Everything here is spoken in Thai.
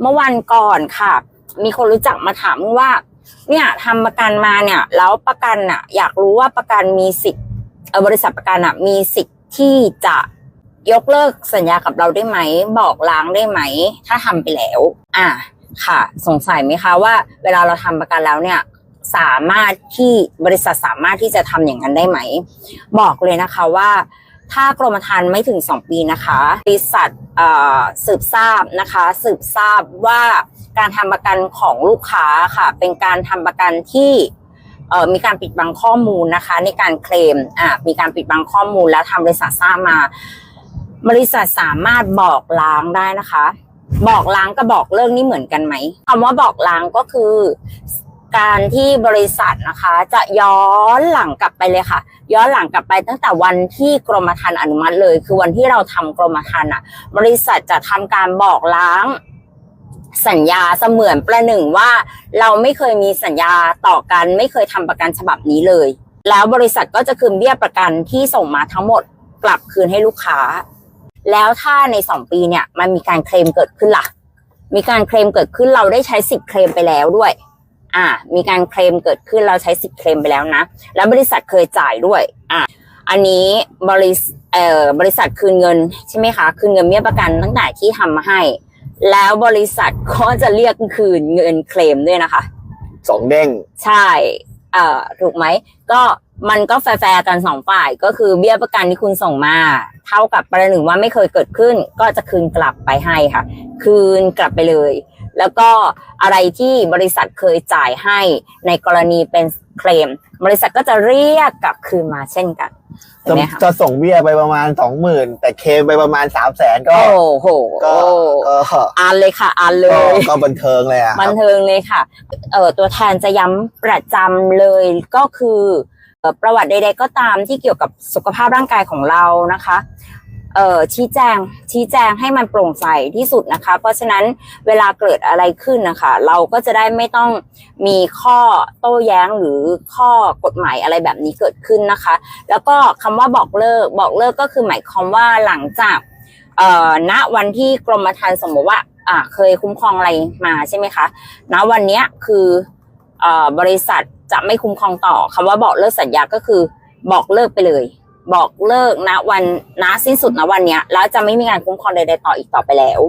เมื่อวันก่อนค่ะ มีคนรู้จักมาถามว่า เนี่ยทำประกันมาเนี่ย แล้วประกันอะอยากรู้ว่าประกันมีสิทธิ์บริษัทประกันอะมีสิทธิ์ที่จะยกเลิกสัญญากับเราได้ไหม บอกล้างได้ไหม ถ้าทำไปแล้ว อะค่ะ สงสัยไหมคะว่า เวลาเราทำประกันแล้วเนี่ยสามารถที่บริษัทสามารถที่จะทำอย่างนั้นได้ไหม บอกเลยนะคะว่า ถ้ากรมธรรม์ไม่ถึง 2 ปีนะคะบริษัทสืบทราบนะคะ สืบทราบว่าการทำประกันของลูกค้าค่ะ เป็นการทำประกันที่มีการปิดบังข้อมูลนะคะ ในการเคลมมีการปิดบังข้อมูลแล้วทางบริษัททราบมา บริษัทสามารถบอกล้างได้นะคะ บอกล้างกับบอกเลิกนี่เหมือนกันไหมคำว่าบอกล้างก็คือ การที่บริษัทนะคะ จะย้อนหลังกลับไปเลยค่ะ ย้อนหลังกลับไปตั้งแต่วันที่กรมธรรม์อนุมัติเลย คือวันที่เราทำกรมธรรม์อะ บริษัทจะทำการบอกล้างสัญญาเสมือนประหนึ่งว่า เราไม่เคยมีสัญญาต่อกัน ไม่เคยทำประกันฉบับนี้เลย แล้วบริษัทก็จะคืนเบี้ยประกันที่ส่งมาทั้งหมดกลับคืนให้ลูกค้า แล้วถ้าในสองปีเนี่ยมันมีการเคลมเกิดขึ้นล่ะ มีการเคลมเกิดขึ้นเราได้ใช้สิทธิ์เคลมไปแล้วด้วย อ่า มีการเคลมเกิดขึ้นเราใช้สิทธิ์เคลมไปแล้วนะ แล้วบริษัทเคยจ่ายด้วย อ่าอันนี้บริษเอ่อบริษัทคืนเงินใช่ไหมคะ คืนเงินเบี้ยประกันตั้งแต่ที่ทำมาให้ แล้วบริษัทก็จะเรียกคืนเงินเคลมด้วยนะคะสองเด้งใช่เอ่อถูกไหมก็มันก็แฟร์ๆกันสองฝ่ายก็คือเบี้ยประกันที่คุณส่งมา เท่ากับประหนึ่งว่าไม่เคยเกิดขึ้น ก็จะคืนกลับไปให้ค่ะ คืนกลับไปเลย แล้วก็อะไรที่บริษัทเคยจ่ายให้ในกรณีเป็นเคลม บริษัทก็จะเรียกกลับคืนมาเช่นกันเห็นจะไหมคะจะส่งเบี้ยไปประมาณสองหมื่นแต่เคลมไปประมาณสามแสนก็ โอ้โหก็ก็อ่านเลยค่ะอ่านเลก็ยก็บันเทิงเลยอะคบัรันบเทิงเลยค่ะเอ่อตัวแทนจะย้ำประจำเลยก็คือเอ่อประวัติใด ๆ ก็ตามที่เกี่ยวกับสุขภาพร่างกายของเรานะคะ เอ่อชี้แจงชี้แจงให้มันโปร่งใสที่สุดนะคะ เพราะฉะนั้นเวลาเกิดอะไรขึ้นนะคะ เราก็จะได้ไม่ต้องมีข้อโต้แย้งหรือข้อกฎหมายอะไรแบบนี้เกิดขึ้นนะคะ แล้วก็คำว่าบอกเลิกบอกเลิกก็คือหมายความว่าหลังจากเอ่อณวันที่กรมธรรม์สมมติว่าอ่าเคยคุ้มครองอะไรมาใช่ไหมคะณวันนี้คือเอ่อบริษัทจะไม่คุ้มครองต่อคำว่าบอกเลิกสัญญาก็คือบอกเลิกไปเลย บอกเลิกณวันณสิ้นสุดณวันเนี้ยแล้วจะไม่มีการคุ้มครองใดๆต่ออีกต่อไปแล้ว